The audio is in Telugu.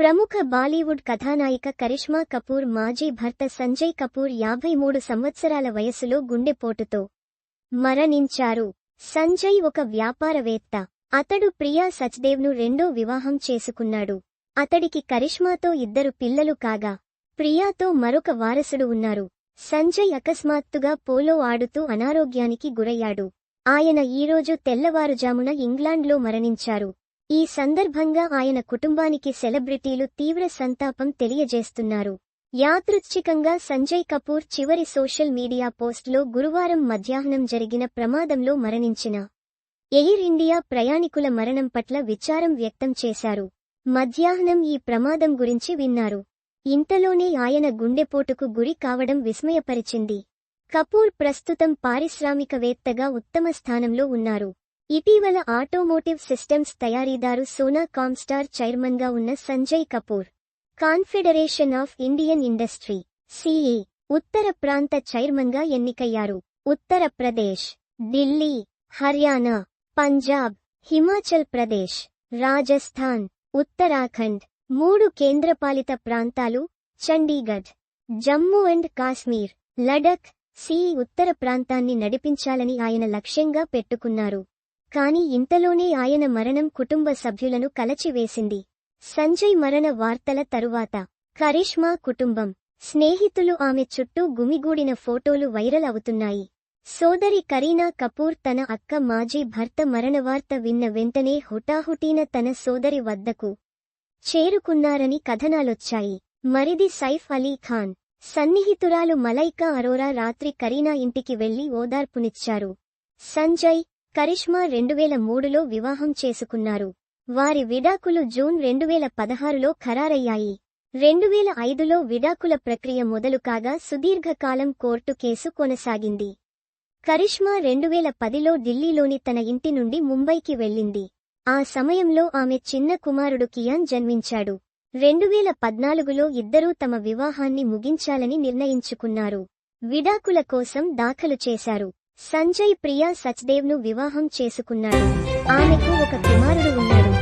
ప్రముఖ బాలీవుడ్ కథానాయిక కరిష్మా కపూర్ మాజీ భర్త సంజయ్ కపూర్ యాభై మూడు సంవత్సరాల వయసులో గుండెపోటుతో మరణించారు. సంజయ్ ఒక వ్యాపారవేత్త. అతడు ప్రియా సచ్దేవ్ను రెండో వివాహం చేసుకున్నాడు. అతడికి కరిష్మాతో ఇద్దరు పిల్లలు కాగా ప్రియాతో మరొక వారసుడు ఉన్నారు. సంజయ్ అకస్మాత్తుగా పోలో ఆడుతూ అనారోగ్యానికి గురయ్యాడు. ఆయన ఈరోజు తెల్లవారుజామున ఇంగ్లాండ్లో మరణించారు. ఈ సందర్భంగా ఆయన కుటుంబానికి సెలబ్రిటీలు తీవ్ర సంతాపం తెలియజేస్తున్నారు. యాదృచ్ఛికంగా సంజయ్ కపూర్ చివరి సోషల్ మీడియా పోస్ట్లో గురువారం మధ్యాహ్నం జరిగిన ప్రమాదంలో మరణించిన ఎయిర్ ఇండియా ప్రయాణికుల మరణం పట్ల విచారం వ్యక్తం చేశారు. మధ్యాహ్నం ఈ ప్రమాదం గురించి విన్నారు. ఇంతలోనే ఆయన గుండెపోటుకు గురి కావడం విస్మయపరిచింది. కపూర్ ప్రస్తుతం పారిశ్రామికవేత్తగా ఉత్తమ స్థానంలో ఉన్నారు. ఇటీవల ఆటోమోటివ్ సిస్టమ్స్ తయారీదారు సోనా కామ్స్టార్ చైర్మన్గా ఉన్న Sanjay Kapoor confederation of Indian industry CII ఉత్తర ప్రాంత చైర్మన్గా ఎన్నికయ్యారు. ఉత్తరప్రదేశ్ ఢిల్లీ హర్యానా పంజాబ్ హిమాచల్ ప్రదేశ్ రాజస్థాన్ ఉత్తరాఖండ్ మూడు కేంద్రపాలిత ప్రాంతాలు చండీగఢ్ జమ్మూ అండ్ కాశ్మీర్ లడక్ సిఈ ఉత్తర ప్రాంతాన్ని నడిపించాలని ఆయన లక్ష్యంగా పెట్టుకున్నారు. కాని ఇంతలోనే ఆయన మరణం కుటుంబ సభ్యులను కలచివేసింది. సంజయ్ మరణ వార్తల తరువాత కరిష్మా కుటుంబం స్నేహితులు ఆమె చుట్టూ గుమిగూడిన ఫోటోలు వైరల్ అవుతున్నాయి. సోదరి కరీనా కపూర్ తన అక్క మాజీ భర్త మరణవార్త విన్న వెంటనే హుటాహుటీన తన సోదరి వద్దకు చేరుకున్నారని కథనాలొచ్చాయి. మరిది సైఫ్ అలీ ఖాన్ సన్నిహితురాలు మలైకా అరోరా రాత్రి కరీనా ఇంటికి వెళ్ళి ఓదార్పునిచ్చారు. సంజయ్ కరిష్మా రెండువేల మూడులో వివాహం చేసుకున్నారు. వారి విడాకులు జూన్ రెండువేల పదహారులో ఖరారయ్యాయి. రెండువేల ఐదులో విడాకుల ప్రక్రియ మొదలు కాగా సుదీర్ఘకాలం కోర్టు కేసు కొనసాగింది. కరిష్మా రెండువేల పదిలో ఢిల్లీలోని తన ఇంటి నుండి ముంబైకి వెళ్ళింది. ఆ సమయంలో ఆమె చిన్న కుమారుడు కియాన్ జన్మించాడు. రెండువేల పద్నాలుగులో ఇద్దరూ తమ వివాహాన్ని ముగించాలని నిర్ణయించుకున్నారు. విడాకుల కోసం దాఖలు చేశారు. సంజయ్ ప్రియా సచ్దేవ్ను వివాహం చేసుకున్నాడు. ఆమెకు ఒక కుమారుడు ఉన్నాడు.